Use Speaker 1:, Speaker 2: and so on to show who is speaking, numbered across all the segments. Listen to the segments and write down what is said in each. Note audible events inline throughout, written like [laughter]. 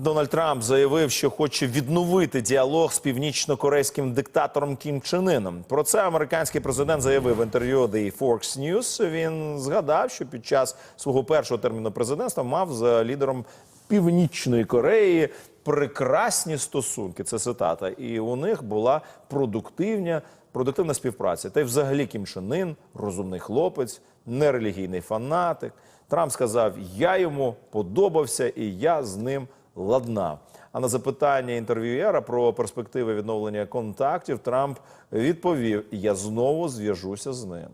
Speaker 1: Дональд Трамп заявив, що хоче відновити діалог з північно-корейським диктатором Кім Чен Іном. Про це американський президент заявив в інтерв'ю The Fox News. Він згадав, що під час свого першого терміну президентства мав з лідером Північної Кореї прекрасні стосунки. Це цитата. І у них була продуктивня. Продуктивна співпраця. Та й взагалі Кім Чен Ін – розумний хлопець, нерелігійний фанатик. Трамп сказав: я йому подобався, і я з ним ладнав. А на запитання інтерв'юєра про перспективи відновлення контактів Трамп відповів: Я знову зв'яжуся з ним.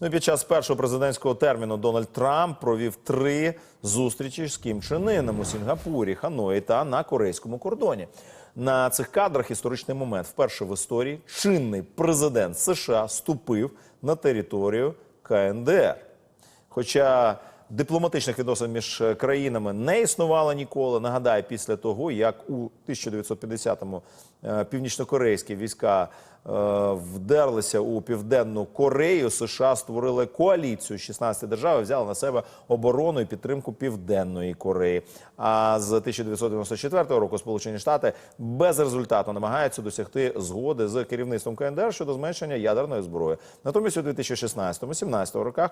Speaker 1: Ну, і під час першого президентського терміну Дональд Трамп провів три зустрічі з Кім Чен Іном у Сінгапурі, Ханої та на корейському кордоні. На цих кадрах історичний момент. Вперше в історії чинний президент США ступив на територію КНДР. Хоча дипломатичних відносин між країнами не існувало ніколи. Нагадаю, після того як у 1950-му е, північнокорейські війська е, вдерлися у південну Корею, США створили коаліцію 16 держав і взяли на себе оборону і підтримку південної Кореї. А з 1994 року Сполучені Штати безрезультатно намагаються досягти згоди з керівництвом КНДР щодо зменшення ядерної зброї. Натомість у 2016-17 роках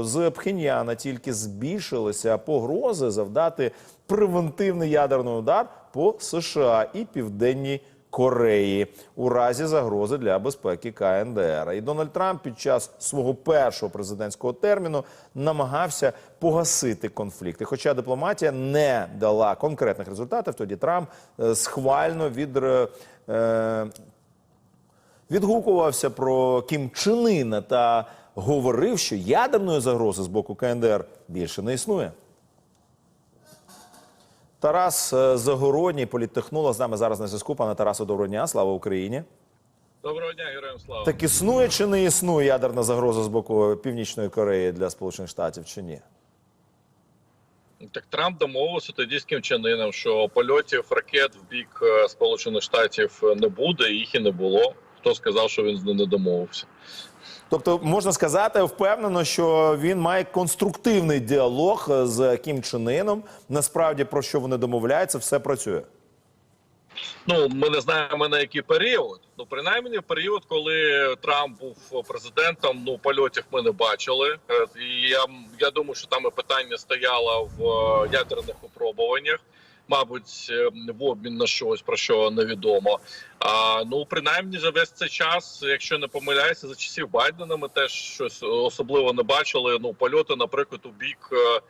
Speaker 1: з Пхеньяна тільки збільшилися погрози завдати превентивний ядерний удар по США і південній Кореї у разі загрози для безпеки КНДР. І Дональд Трамп під час свого першого президентського терміну намагався погасити конфлікти. Хоча дипломатія не дала конкретних результатів, тоді Трамп е, схвально від. Е, відгукувався про Кім Чен та говорив, що ядерної загрози з боку КНДР більше не існує. Тарас е, Загородній, політтехнолог, з нами зараз на зв'язку. Пане Тарасу, доброго дня. Слава Україні.
Speaker 2: Доброго дня, героям слава.
Speaker 1: Так існує чи не існує ядерна загроза з боку Північної Кореї для Сполучених Штатів чи ні?
Speaker 2: Так Трамп домовився тоді з Кім Чен Іном, що польотів ракет в бік е, Сполучених Штатів не буде, їх і не було. Хто сказав, що він не домовився?
Speaker 1: Тобто можна сказати впевнено, що він має конструктивний діалог з Кім Чен Іном. Насправді про що вони домовляються, все працює.
Speaker 2: Ну ми не знаємо на який період. Ну принаймні період, коли Трамп був президентом, ну польотів ми не бачили. Е, І я, я думаю, що там і питання стояло в е, ядерних випробуваннях. Мабуть, е, в обмін на щось про що невідомо. А ну принаймні за весь цей час, якщо не помиляюся, за часів Байдена ми теж щось особливо не бачили. Ну польоти, наприклад, у бік е, е,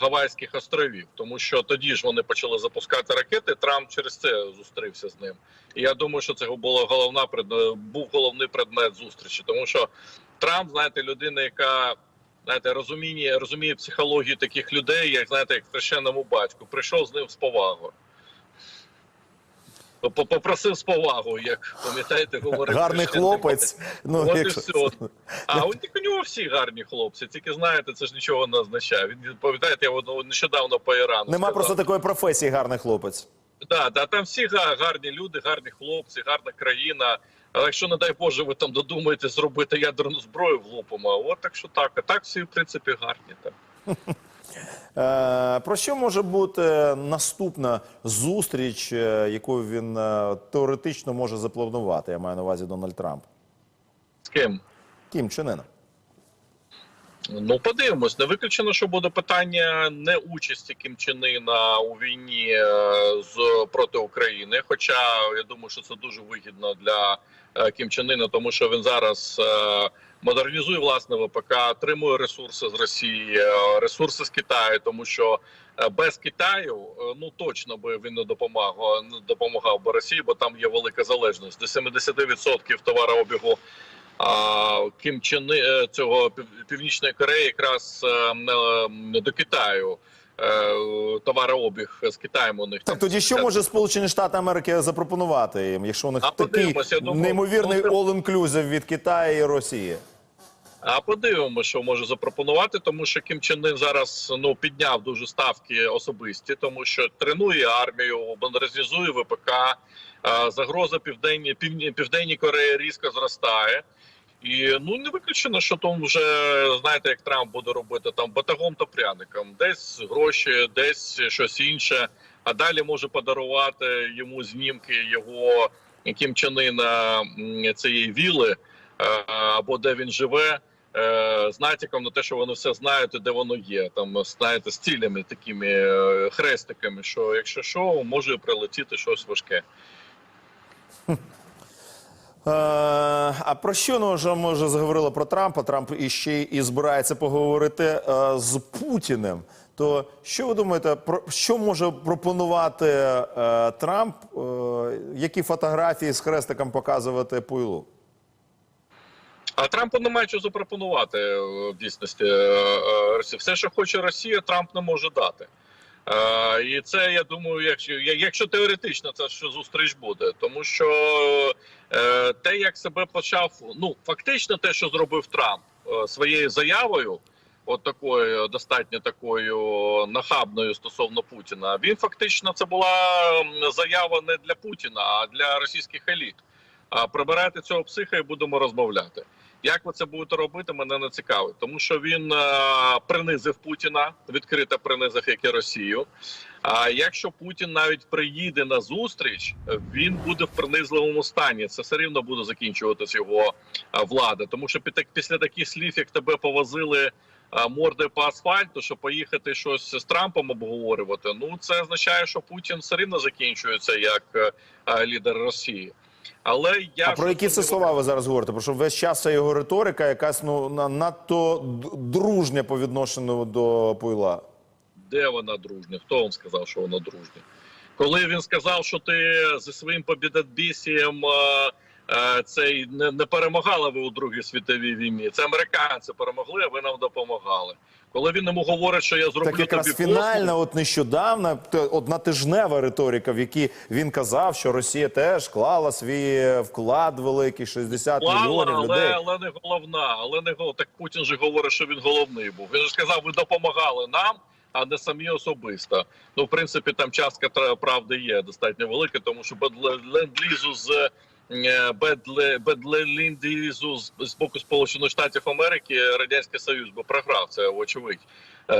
Speaker 2: Гавайських островів, тому що тоді ж вони почали запускати ракети. Трамп через це зустрівся з ним. І я думаю, що це була головна був головний предмет зустрічі, тому що Трамп, знаєте, людина, яка знаєте, розуміє, розуміє психологію таких людей, як знаєте, як хрещеному батьку, прийшов з ним з повагою. Попросив з повагою, як пам'ятаєте, говорив
Speaker 1: Гарний хлопець. Ну,
Speaker 2: От і все. А у у нього всі гарні хлопці. Тільки знаєте, це ж нічого не означає. Він пам'ятаєте, я нещодавно по Ірану.
Speaker 1: Нема
Speaker 2: сказав.
Speaker 1: просто такої професії гарний хлопець.
Speaker 2: Да, да, там всі гарні люди, гарні хлопці, гарна країна. Але якщо, не дай Боже, ви там додумаєте зробити ядерну зброю влупимо, от так що так. А так всі, в принципі, гарні. Так. [laughs]
Speaker 1: Е, про що може бути наступна зустріч, е, яку він е, теоретично може запланувати? Я маю на увазі Дональд Трамп.
Speaker 2: З ким?
Speaker 1: Кім Чен Іном.
Speaker 2: Ну, подивимось. Не виключено, що буде питання не участі Кім Чен у війні е, з проти України. Хоча я думаю, що це дуже вигідно для е, Кім Іна, тому що він зараз е, модернізує власне ВПК, отримує ресурси з Росії, ресурси з Китаю, тому що без Китаю ну точно би він не допомагав не допомагав би Росії, бо там є велика залежність до 70% товарообігу а Кім Чен е, цього Пів- північної Кореї якраз е, не- до Китаю. е, Товарообіг з Китаєм у них
Speaker 1: Так тоді що може Сполучені Штати Америки запропонувати їм, якщо у них
Speaker 2: А
Speaker 1: такий
Speaker 2: думаю,
Speaker 1: неймовірний
Speaker 2: ну,
Speaker 1: all-inclusive від Китаю і Росії?
Speaker 2: А подивимося, що може запропонувати, тому що Кім Чен Ын зараз ну підняв дуже ставки особисті, тому що тренує армію, модернізує ВПК. е, Загроза південній південній Кореї різко зростає. І ну не виключено, що там вже знаєте, як Трамп буде робити там батагом та пряником, десь гроші, десь щось інше. А далі може подарувати йому знімки його Кім Чен Ына, цієї віли е, або де він живе. е, З натяком на те, що вони все знають, і де воно є. Там знаєте, з цілями такими е, хрестиками, що якщо що, може прилетіти щось важке. [laughs]
Speaker 1: Е, а про що ну, вже ми вже заговорили про Трампа? Трамп іще і збирається поговорити е, з Путіним. То що ви думаєте, про що може пропонувати е, Трамп? Е, які фотографії з хрестиком показувати Пуйлу?
Speaker 2: А Трампу немає чого запропонувати в дійсності. Все, що хоче Росія, Трамп не може дати. Е, І це я думаю, якщо якщо теоретично це що зустріч буде, тому що е, те, як себе почав, ну фактично, те, що зробив Трамп е, своєю заявою, от такою достатньо такою нахабною стосовно Путіна, він фактично це була заява не для Путіна, а для російських еліт. А прибирайте цього психа і будемо розмовляти. Як ви це будете робити, мене не цікавить, тому що він е, принизив Путіна, відкрито принизив як і Росію. А якщо Путін навіть приїде на зустріч, він буде в принизливому стані. Це все рівно буде закінчуватись його е, влада. Тому що під- після таких слів, як тебе повозили е, мордою по асфальту, щоб поїхати щось з Трампом обговорювати, ну це означає, що Путін все рівно закінчується як лідер Росії. Але я
Speaker 1: А про які це слова ви зараз говорите? Про що весь час ця його риторика якась ну надто дружня по відношенню до Пуйла.
Speaker 2: Де вона дружня? Хто вам сказав, що вона дружня? Коли він сказав, що ти зі своїм побідобісієм е, е, цей не, не перемагали ви у Другій світовій війні. Це американці перемогли, а ви нам допомагали. Коли він йому говорить, що я зроблю
Speaker 1: Так якраз
Speaker 2: тобі
Speaker 1: фінальна,
Speaker 2: послугу,
Speaker 1: от нещодавна, те- одна тижнева риторика, в якій він казав, що Росія теж клала свій вклад великий, 60
Speaker 2: Плавала,
Speaker 1: мільйонів
Speaker 2: але,
Speaker 1: людей.
Speaker 2: але не головна. Але не гол- так Путін же говорить, що він головний був. Він же сказав, ви допомагали нам, а не самі особисто. Ну, в принципі, там частка правди є достатньо велика, тому що ленд-лізу з е, з, з боку Сполучених Штатів Америки Радянський Союз би програв. Це очевидь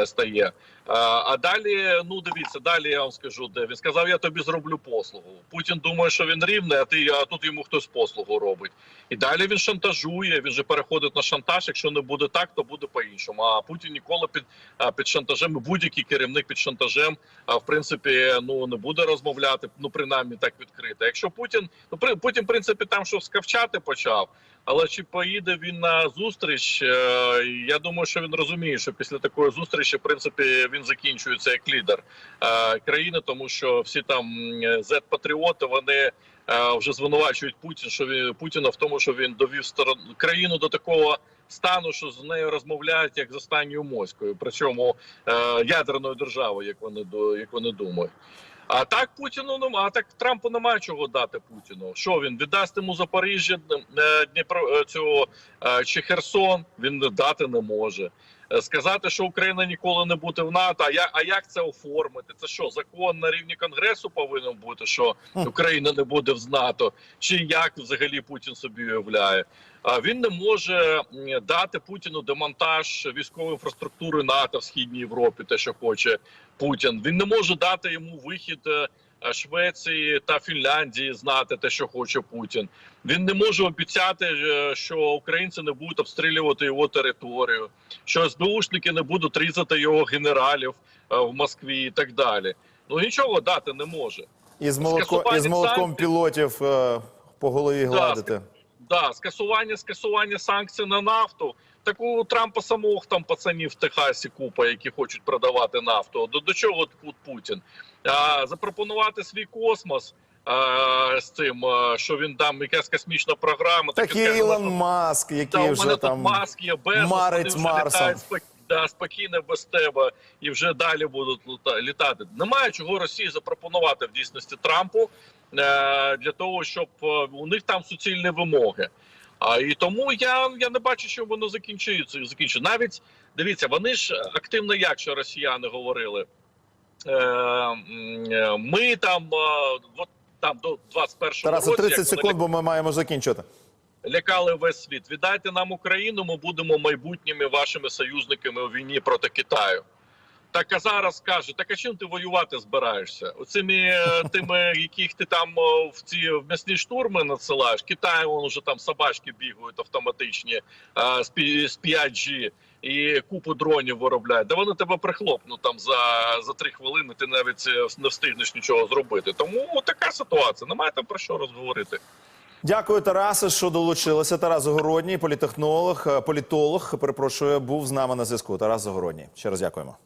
Speaker 2: стає. А, а далі, ну дивіться, далі я вам скажу, де він сказав, я тобі зроблю послугу. Путін думає, що він рівний, а ти а тут йому хтось послугу робить. І далі він шантажує. Він же переходить на шантаж. Якщо не буде так, то буде по-іншому. А Путін ніколи під під шантажем, будь-який керівник під шантажем, в принципі, ну не буде розмовляти. Ну принаймні так відкрито. Якщо Путін, ну при Путін, в принципі, там що скавчати почав. Але чи поїде він на зустріч? е, Я думаю, що він розуміє, що після такої зустрічі, в принципі, він закінчується як лідер е, країни, тому що всі там зет-патріоти вони е, вже звинувачують Путін, що він Путіна в тому, що він довів сторон країну до такого стану, що з нею розмовляють як з останньою моською, причому е, ядерною державою, як вони як вони думають. А так Путіну нема, а так Трампу немає чого дати Путіну. Що він віддасть йому Запоріжжя, е, Дніпро е, цього е, чи Херсон? Він дати не може. Е, Сказати, що Україна ніколи не буде в НАТО. А я а як це оформити? Це що закон на рівні конгресу повинен бути, що Україна не буде в НАТО? Чи як взагалі Путін собі уявляє? А він не може дати Путіну демонтаж військової інфраструктури НАТО в східній Європі, те, що хоче Путін. Він не може дати йому вихід е, Швеції та Фінляндії знати те, що хоче Путін. Він не може обіцяти, е, що українці не будуть обстрілювати його територію, що СБУшники не будуть різати його генералів е, в Москві і так далі. Ну нічого дати не може.
Speaker 1: І з молотко,
Speaker 2: скасування
Speaker 1: і з молотком
Speaker 2: санкцій.
Speaker 1: пілотів е, по голові гладити.
Speaker 2: Да, скасування, скасування санкцій на нафту. Так у Трампа самого там пацанів в Техасі купа, які хочуть продавати нафту. До, до чого тут Путін? Запропонувати свій космос з цим, що він там якась космічна програма.
Speaker 1: Так і Ілон
Speaker 2: «Ну,
Speaker 1: Маск, який
Speaker 2: мене
Speaker 1: вже
Speaker 2: тут
Speaker 1: там
Speaker 2: маск є без
Speaker 1: марить Марсом.
Speaker 2: да, спокійно без тебе і вже далі будуть літати. Немає чого Росії запропонувати в дійсності Трампу е, для того, щоб е, у них там суцільні вимоги. А і тому я, я не бачу, що воно закінчується. закінчується. Навіть дивіться, вони ж активно, як що росіяни говорили. Е, е, ми там, е, от там до 21-го
Speaker 1: Тарасе,
Speaker 2: році,
Speaker 1: 30
Speaker 2: як вони
Speaker 1: секунд, бо ми маємо закінчити.
Speaker 2: лякали весь світ. Віддайте нам Україну, ми будемо майбутніми вашими союзниками у війні проти Китаю. Так а зараз каже, так а чим ти воювати збираєшся? Оцими е, [laughs] тими, яких ти там в ці в м'ясні штурми надсилаєш. Китай вон уже там собачки бігають автоматичні е, з 5G і купу дронів виробляють. Да вони тебе прихлопнуть там за, за три хвилини. Ти навіть е, не встигнеш нічого зробити. Тому така ситуація. Немає там про що розговорити.
Speaker 1: Дякую, Тарасе, що долучилися. Тарас Загородній, політехнолог, політолог. Перепрошую, був з нами на зв'язку. Тарас Загородній. Ще раз дякуємо.